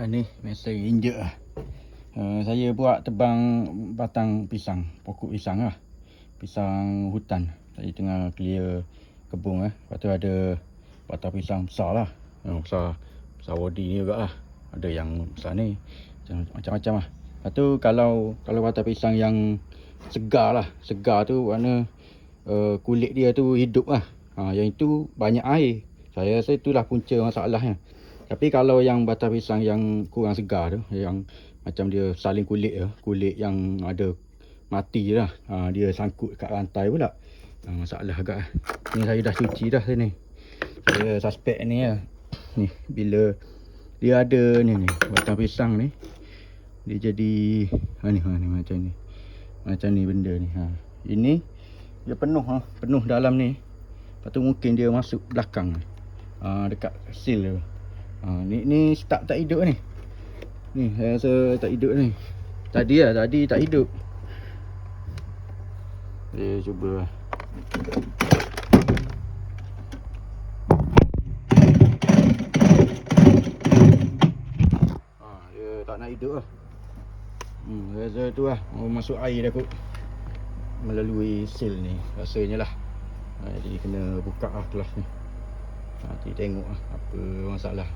Ah, ni mesej injek lah. Uh, saya buat tebang batang pisang, pokok pisang lah. Pisang hutan. Saya tengah clear kebun eh. Lepas tu ada batang pisang besar lah. Yang besar, besar body ni juga lah. Ada yang besar ni. Macam- Macam-macam lah. Lepas tu kalau kalau batang pisang yang segar lah. Segar tu makna uh, kulit dia tu hidup lah. Ha, yang itu banyak air. Saya rasa itulah punca masalahnya. Tapi kalau yang batang pisang yang kurang segar tu, yang macam dia saling kulit tu, kulit yang ada mati lah. Ha, dia sangkut kat rantai pula. Ha, masalah agak. Ni saya dah cuci dah sini. Saya suspek ni lah. Ni bila dia ada ni ni batang pisang ni dia jadi ha ni ha ni macam ni. Macam ni benda ni ha. Ini dia penuh ha, penuh dalam ni. Tu mungkin dia masuk belakang. Ha, dekat seal tu. Ha, ni ni start tak hidup ni. Ni saya rasa tak hidup ni. Tadi lah, tadi tak hidup. Saya cuba lah. Ha, dia tak nak hidup lah. Hmm, rasa tu lah. Mau masuk air dah kot. Melalui seal ni. Rasanya lah. Ha, jadi kena buka lah kelas ni. Nanti tengok lah apa masalah.